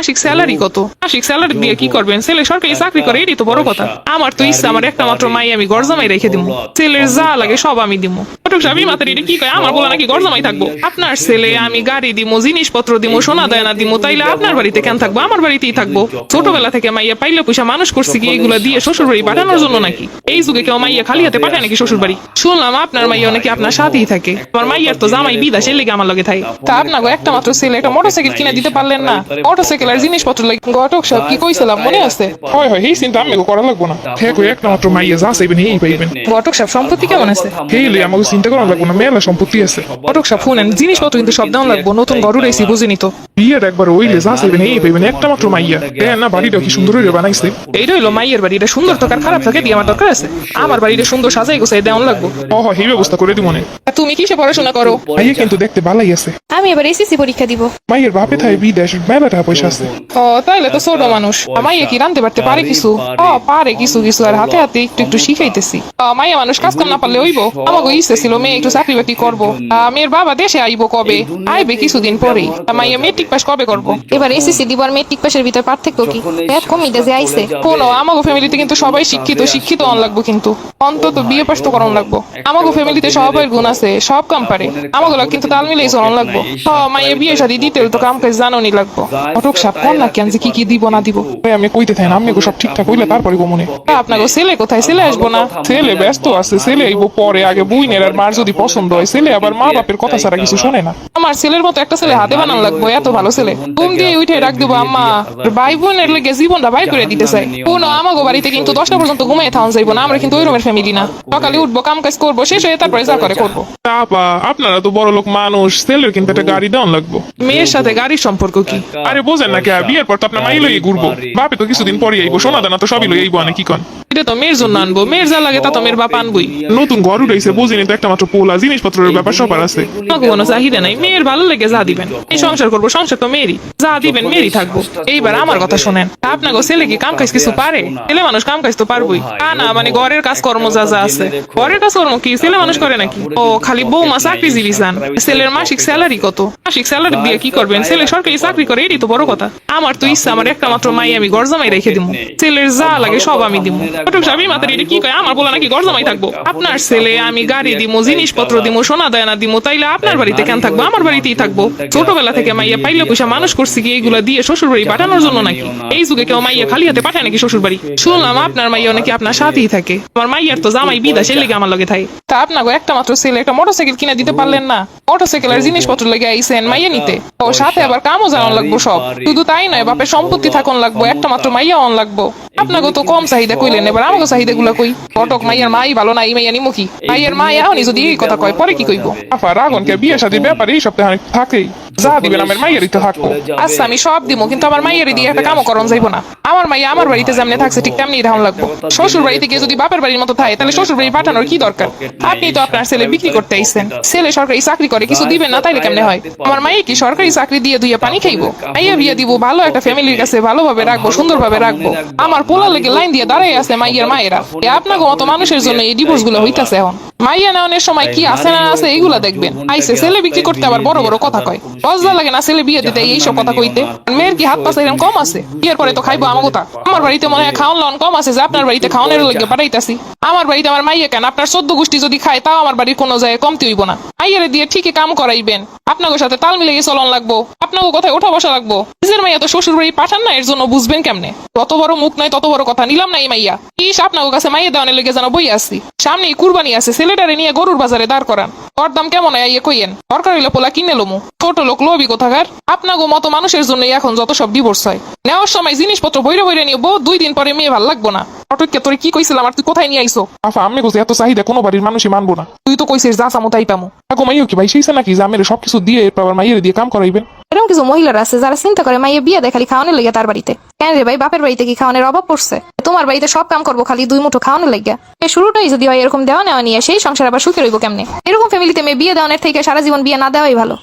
মাসিক স্যালারি কত? মাসিক স্যালারি দিয়ে কি করবেন? ছেলে সরকারি চাকরি করে এটি তো বড় কথা। আমার তো ইচ্ছা, আমার একটা মাত্র মাই আমি গরজামাই রেখে দিব ছেলের যা লাগে সব আমি দিব ফটক সাহেব মাতার এটা কি কয়? আমার বলা নাকি গরজামাই থাকব। আপনার ছেলে আমি গাড়ি দিমু জিনিসপত্র দিমু সোনা দায়না দিমু তাইলে আপনার বাড়িতে কেন থাকব? আমার বাড়িতেই থাকব। ছোটবেলা থেকে মাইয়া পাইলে পয়সা মানুষ করছি কি এইগুলা দিয়ে শ্বশুর বাড়ি পাঠানোর জন্য নাকি? এই যুগে কেউ মাইয়া খালি হাতে পাঠায় নাকি শ্বশুর বাড়ি শুনলাম আপনার মাইয়া নাকি আপনার সাথেই থাকে। আমার মাইয়ার তো জামাই বিদাস এর লেগে আমার লগে থাকে। তা আপনাকে একটা মাত্র ছেলে একটা মোটরসাইকেল কিনে দিতে পারলেন না? মোটরসাইকেল আর জিনিসপত্র লাগে ঘটক সব কি কইছিলাম মনে আছে? হয় হয় এই চিন্তা আমি করা লাগবো না। একটা মাত্র মাইয়া যা চাইবেন এই পাইবেন। ঘটক সব সম্পত্তি কেমন আছে? হেইলে আমাকে চিন্তা করা লাগবো না মেলা সম্পত্তি আছে। ঘটক সব শুনেন জিনিসপত্র কিন্তু সব দাম লাগবো নতুন ঘর উড়াইছি বুঝিনি তো বিয়ের একবার ওইলে যা চাইবেন এই পাইবেন একটা মাত্র মাইয়া। হ্যাঁ না বাড়িটা কি সুন্দর হয়ে বানাইছে? এইটা হইল মাইয়ের বাড়ি এটা সুন্দর তো আর খারাপ থাকে দিয়ে আমার দরকার আছে। আমার বাড়িটা সুন্দর সাজাই গোছাই দেওয়ান লাগবো। ও হ এই ব্যবস্থা করে দিব মনে। আর তুমি কিসে পড়াশোনা করো? মাইয়া কিন্তু দেখতে ভালোই আছে। আমি এবার এসএসসি পরীক্ষা দিব। মাইয়ের বাপে থাকে বিদেশ মেলা টাকা পয়সা আছে। ও তাইলে তো ছোট মানুষ। মাইয়া কি রানতে পারতে পারে কিছু? ও পারে কিছু কিছু আর হাতে হাতে একটু একটু শিখাইতেছি। মাইয়া মানুষ কাজ কাম না পারলে হইব? আমাকে ইচ্ছে ছিল মেয়ে একটু চাকরি বাকরি করব মেয়ের বাবা দেশে আইবো কবে? আইবে কিছুদিন পরেই। তা মাইয়া মেট্রিক পাস কবে করব? এবার এসএসসি দিবার মেট্রিক পাসের ভিতর পার্থক্য কি? এক কমিটা যে আইছে কোনো আমাগো ফ্যামিলিতে কিন্তু সবাই শিক্ষিত শিক্ষিত অন লাগবো কিন্তু। অন্তত বিয়ে পাস তো করানো লাগবো আমাগো ফ্যামিলিতে সবাই গুণ আছে সব কাম পারে আমাগো কিন্তু তাল মিলেই চলন লাগবো হ মাইয়া বিয়ে শাদি দিতে তো কাম কাজ জানোনি লাগবো। অটক সাপ কোন না কেন যে কি কি দিব না দিব? ভাই আমি কইতে থাকেন আমি সব ঠিকঠাক হইলে তারপরে গো মনে তা আপনাকে ছেলে কোথায়? ছেলে আসব না। ছেলে ব্যস্ত আছে ছেলে আইবো পরে আগে বুইনের আর মার যদি পছন্দ হয় ছেলে আবার মা বাপের কথা ছাড়া কিছু শোনে না। আমার ছেলের মতো একটা ছেলে হাতে বানানো লাগবো এত ভালো ছেলে। ঘুম দিয়ে উঠে রাখ দেবো আম্মা। ভাই বোনের লেগে জীবনটা বাই করে দিতে চাই কোনো আমাগো বাড়িতে কিন্তু দশটা পর্যন্ত ঘুমিয়ে থাউন যাইবো না আমরা কিন্তু ওই রুমের ফ্যামিলি না। সকালে উঠবো কাম কাজ করব শেষ হয়ে তারপরে যা করে করব। আপা আপনারা তো বড় লোক মানুষ ছেলের কিন্তু একটা গাড়ি দেওয়ান লাগবো। মেয়ের সাথে গাড়ির সম্পর্ক কি? আরে বোঝেন না কে বিয়ের পর তো আপনার মাই লইয়ে ঘুরবো। বাপে তো কিছুদিন পরে আইবো সোনা দানা তো সবই লই আইবো আনে কি কন? এটা তো মেয়ের জন্য আনব মেয়ের যা লাগে তা তো মেয়ের বাপ আনবই। নতুন ঘর উঠাইছে বুঝিনি তো একটা মাত্র পোলা জিনিসপত্রের ব্যাপার সবার আছে। আমাকে কোনো চাহিদা নাই। মেয়ের ভালো লেগে যা দিবেন। এই সংসার করব সংসার তো মেয়েরই। যা দিবেন মেয়েরই থাকব। এইবার আমার কথা শোনেন। আপনাকে ছেলে কি কাম কাজ কিছু পারে? ছেলে মানুষ কাম কাজ তো পারবই। তা না মানে ঘরের কাজ কর্ম যা যা আছে। ঘরের কাজ কর্ম কি? ছেলে মানুষ করে নাকি? ও খালি বৌমা চাকরিজীবী চান ছেলের মাসিক স্যালারি কত? মাসিক স্যালারি দিয়ে কি করবেন? ছেলে সরকারি চাকরি করে এটাই তো বড় কথা। আমার তো ইচ্ছা আমার একটা মাত্র মাই আমি গরজামাই রেখে দিব ছেলের যা লাগে সব আমি দিব ফটক সাহেব মাতার এটা কি কয়? আমার বলা নাকি গরজামাই থাকব। আপনার ছেলে আমি গাড়ি দিমু জিনিসপত্র দিমু সোনা দায়না দিমু তাইলে আপনার বাড়িতে কেন থাকব? আমার বাড়িতেই থাকব। ছোটবেলা থেকে মাইয়া পাইলে পয়সা মানুষ করছি কি এইগুলা দিয়ে শ্বশুর বাড়ি পাঠানোর জন্য নাকি? এই যুগে কেউ মাইয়া খালি হাতে পাঠায় নাকি শ্বশুর বাড়ি শুনলাম আপনার মাইয়া নাকি আপনার সাথেই থাকে। আমার মাইয়ার তো জামাই বিদাস এর লেগে আমার লগে থাকে। তা আপনাকে একটা মাত্র ছেলে একটা মোটরসাইকেল কিনে দিতে পারলেন না? মোটরসাইকেল আর জিনিসপত্র লেগে আইসেন মাইয়া নিতে। ও সাথে আবার কামও জানান লাগবো সব। শুধু তাই নয় বাপের সম্পত্তি থাকুন লাগবো একটা মাত্র মাইয়া অন লাগবো। আপনাকে তো কম চাহিদা কইলেন এবার আমাকে চাহিদা গুলা কই? কটক মাইয়ার মাই ভালো না এই মাইয়া নিমু কি? মাইয়ার মা এখনই যদি এই কথা কয়, পরে কি কইব? আফা রাগন কে বিয়ে শাদির ব্যাপারে এই সপ্তাহে থাকেই। যা দিবেন আমার মাইয়েরই তো থাকব। আচ্ছা আমি সব দিব কিন্তু আমার মাইয়ের দিয়ে একটা কামও করন যাইবো না। আমার মাইয়া আমার বাড়িতে যেমনি থাকছে, ঠিক তেমনি ধান লাগবো। শ্বশুর বাড়িতে গিয়ে যদি বাপের বাড়ির মতো থাকে, তাহলে শ্বশুর বাড়ি পাঠানোর কি দরকার? আপনি তো আপনার ছেলে বিক্রি করতে আইছেন। ছেলে সরকারি চাকরি করে, কিছু দিবেন না, তাইলে কেমনে হয়? আমার মাইয়ে কি সরকারি চাকরি দিয়ে দুইয়া পানি খাইবো? মাইয়া বিয়ে দিব, ভালো একটা ফ্যামিলির কাছে ভালোভাবে রাখব, সুন্দরভাবে রাখব। আমার পোলা লেগে লাইন দিয়ে দাঁড়াই আছে মাইয়ের মায়েরা। এ আপনাকে মতো মানুষের জন্য এই ডিভোর্সগুলো হইতাছে এখন। মাইয়া নেওয়ানোর সময় কি আছে না আছে এইগুলা দেখবেন। আইসে ছেলে বিক্রি করতে আবার বড় বড় কথা কয়। লজ্জা লাগে না ছেলে বিয়ে দিতে এইসব কথা কইতে? মেয়ের কি হাত পাশে এরকম কম আছে? বিয়ের পরে তো খাইবো আমার কথা আমার বাড়িতে মনে হয় খাওয়ান লন কম আছে যে আপনার বাড়িতে খাওয়ানোর লেগে পাঠাইতাছি। আমার বাড়িতে আমার মাইয়া কেন? আপনার চোদ্দ গোষ্ঠী যদি খায় তাও আমার বাড়ির কোনো জায়গায় কমতি হইব না। মাইয়ারে দিয়ে ঠিকই কাম করাইবেন। আপনাকে সাথে তাল চলন লাগবো। আপনাকে কোথায় ওঠা বসা লাগবো। নিজের মাইয়া তো শ্বশুর বাড়ি পাঠান না এর জন্য বুঝবেন কেমনে? তত বড় মুখ নাই তত বড় কথা নিলাম না এই মাইয়া। ইস আপনাকে কাছে মাইয়া দেওয়ানের লেগে যেন বই আসছি সামনেই কুরবানি আছে ছেলেটারে নিয়ে গরুর বাজারে দাঁড় করান। ওর দাম কেমন হয় ইয়ে কইয়েন। দরকার হইলে পোলা কিনে লমু। ছোট লোক লোভি কোথাকার? আপনাগো মতো মানুষের জন্য এখন যত সব ডিভোর্স হয়। নেওয়ার সময় জিনিসপত্র বইরে বইরে নিয়ে বহু দুই দিন পরে মেয়ে ভালো লাগবো না। অটকে তোরে কি কইছিলাম আর তুই কোথায় নিয়ে আইসো আফা, আমি বলছি এত চাহিদা কোনো বাড়ির মানুষই মানবো না। তুই তো কইছিস যা চামু তাই পামু। এখন মাইও কি ভাই সেইছে নাকি যে আমের সবকিছু দিয়ে এরপর আবার মাইয়ের দিয়ে কাম করাইবেন? এরকম কিছু মহিলারা আছে যারা চিন্তা করে মাইয়ে বিয়ে দেয় খালি খাওয়ানোর লেগে তার বাড়িতে। কেন রে ভাই, বাপের বাড়িতে কি খাওয়ানোর অভাব পড়ছে? তোমার বাড়িতে সব কাম করব খালি দুই মুঠো খাওয়ানোর লেগে। এই শুরুটাই যদি হয় এরকম দেওয়া নেওয়া নিয়ে, সেই সংসার আবার সুখে রইব কেমনে? এরকম ফ্যামিলিতে মেয়ে বিয়ে দেওয়ানোর থেকে সারা জীবন বিয়ে না দেওয়াই ভালো।